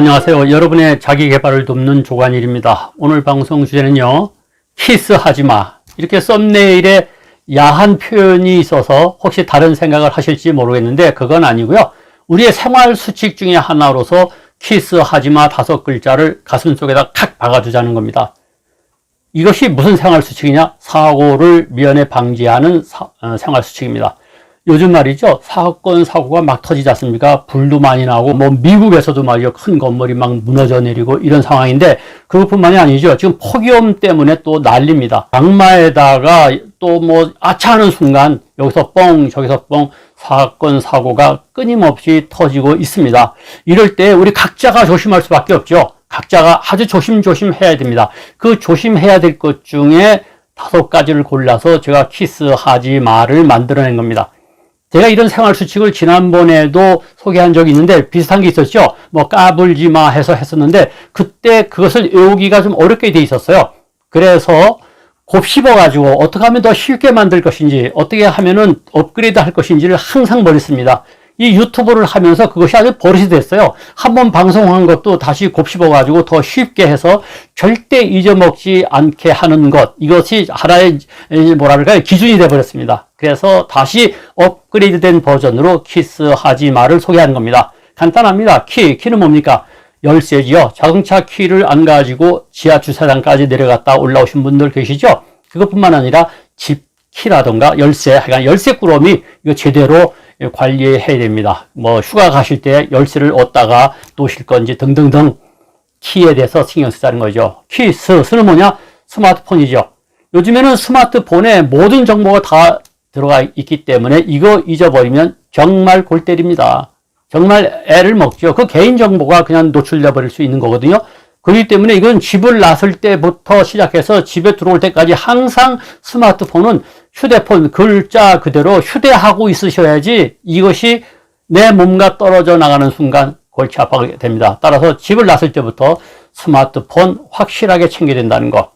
안녕하세요. 여러분의 자기 개발을 돕는 조관일입니다. 오늘 방송 주제는요. 키스하지 마. 이렇게 썸네일에 야한 표현이 있어서 혹시 다른 생각을 하실지 모르겠는데 그건 아니고요. 우리의 생활 수칙 중에 하나로서 키스하지 마 다섯 글자를 가슴 속에다 탁 박아두자는 겁니다. 이것이 무슨 생활 수칙이냐? 사고를 미연에 방지하는 사- 어, 생활 수칙입니다. 요즘 말이죠. 사건, 사고가 막 터지지 않습니까? 불도 많이 나고, 뭐, 미국에서도 말이죠. 큰 건물이 막 무너져 내리고 이런 상황인데, 그것뿐만이 아니죠. 지금 폭염 때문에 또 난립니다. 장마에다가 또 뭐, 아차하는 순간, 여기서 뻥, 저기서 뻥, 사건, 사고가 끊임없이 터지고 있습니다. 이럴 때 우리 각자가 조심할 수밖에 없죠. 각자가 아주 조심조심 해야 됩니다. 그 조심해야 될 것 중에 다섯 가지를 골라서 제가 키스하지 마를 만들어낸 겁니다. 제가 이런 생활 수칙을 지난번에도 소개한 적이 있는데 비슷한 게 있었죠. 뭐 까불지 마 해서 했었는데 그때 그것을 외우기가 좀 어렵게 돼 있었어요. 그래서 곱씹어 가지고 어떻게 하면 더 쉽게 만들 것인지 어떻게 하면은 업그레이드 할 것인지를 항상 머릿습니다. 이 유튜브를 하면서 그것이 아주 버릇이 됐어요. 한번 방송한 것도 다시 곱씹어 가지고 더 쉽게 해서 절대 잊어먹지 않게 하는 것 이것이 하나의 뭐랄까요 기준이 돼 버렸습니다. 그래서 다시 업그레이드 된 버전으로 키스하지 마를 소개하는 겁니다. 간단합니다. 키 키는 뭡니까? 열쇠지요. 자동차 키를 안 가지고 지하 주차장까지 내려갔다 올라오신 분들 계시죠? 그것뿐만 아니라 집 키라던가 열쇠, 하여간 열쇠 꾸러미 이거 제대로 관리해야 됩니다. 뭐 휴가 가실 때 열쇠를 얻다가 놓으실 건지 등등등 키에 대해서 신경 쓰자는 거죠. 키, 스, 스는 뭐냐? 스마트폰이죠. 요즘에는 스마트폰에 모든 정보가 다 들어가 있기 때문에 이거 잊어버리면 정말 골 때립니다. 정말 애를 먹죠. 그 개인 정보가 그냥 노출돼 버릴 수 있는 거거든요. 그렇기 때문에 이건 집을 나설 때부터 시작해서 집에 들어올 때까지 항상 스마트폰은 휴대폰 글자 그대로 휴대하고 있으셔야지 이것이 내 몸과 떨어져 나가는 순간 골치 아파하게 됩니다. 따라서 집을 나설 때부터 스마트폰 확실하게 챙겨야 된다는 거.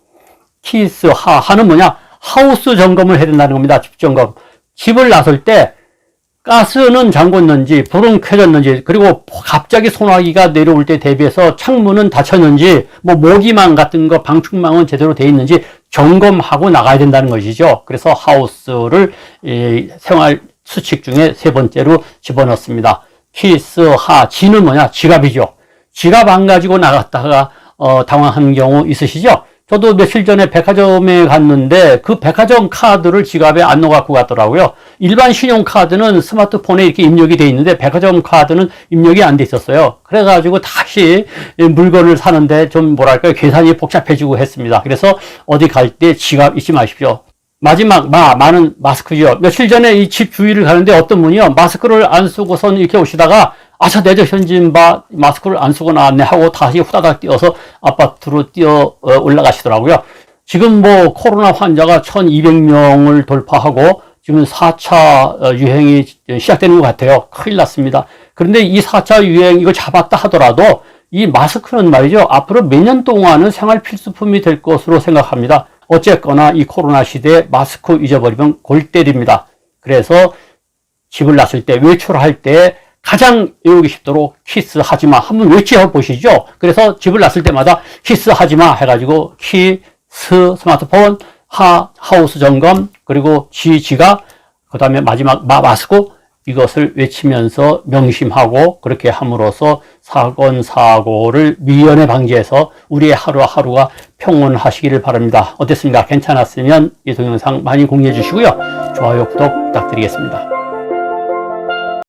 키스 하 하는 뭐냐? 하우스 점검을 해야 된다는 겁니다. 집 점검. 집을 나설 때 가스는 잠궜는지 불은 켜졌는지 그리고 갑자기 소나기가 내려올 때 대비해서 창문은 닫혔는지 뭐 모기망 같은 거 방충망은 제대로 돼 있는지 점검하고 나가야 된다는 것이죠. 그래서 하우스를 이 생활 수칙 중에 세 번째로 집어넣습니다. 키스 하 지는 뭐냐? 지갑이죠. 지갑 안 가지고 나갔다가 어, 당황한 경우 있으시죠? 저도 며칠 전에 백화점에 갔는데 그 백화점 카드를 지갑에 안 넣어갖고 갔더라고요. 일반 신용카드는 스마트폰에 이렇게 입력이 돼 있는데 백화점 카드는 입력이 안 돼 있었어요. 그래가지고 다시 물건을 사는데 좀 뭐랄까요. 계산이 복잡해지고 했습니다. 그래서 어디 갈 때 지갑 잊지 마십시오. 마지막 마 마는 마스크죠. 며칠 전에 이 집 주위를 가는데 어떤 분이요 마스크를 안 쓰고선 이렇게 오시다가 아차 내저 현진 바 마스크를 안 쓰고 나왔네 하고 다시 후다닥 뛰어서 아파트로 뛰어 어, 올라가시더라고요. 지금 뭐 코로나 환자가 1,200명을 돌파하고 지금 4차 유행이 시작되는 것 같아요. 큰일 났습니다. 그런데 이 4차 유행 이거 잡았다 하더라도 이 마스크는 말이죠. 앞으로 몇 년 동안은 생활 필수품이 될 것으로 생각합니다. 어쨌거나 이 코로나 시대에 마스크 잊어버리면 골 때립니다. 그래서 집을 나설 때 외출할 때 가장 외우기 쉽도록 키스하지 마. 한번 외쳐 보시죠. 그래서 집을 나설 때마다 키스하지 마 해가지고 키, 스, 스마트폰, 하, 하우스 점검, 그리고 지, 지가, 그 다음에 마지막 마, 마스크, 이것을 외치면서 명심하고 그렇게 함으로써 사건, 사고를 미연에 방지해서 우리의 하루하루가 평온하시기를 바랍니다. 어땠습니까? 괜찮았으면 이 동영상 많이 공유해 주시고요. 좋아요, 구독 부탁드리겠습니다.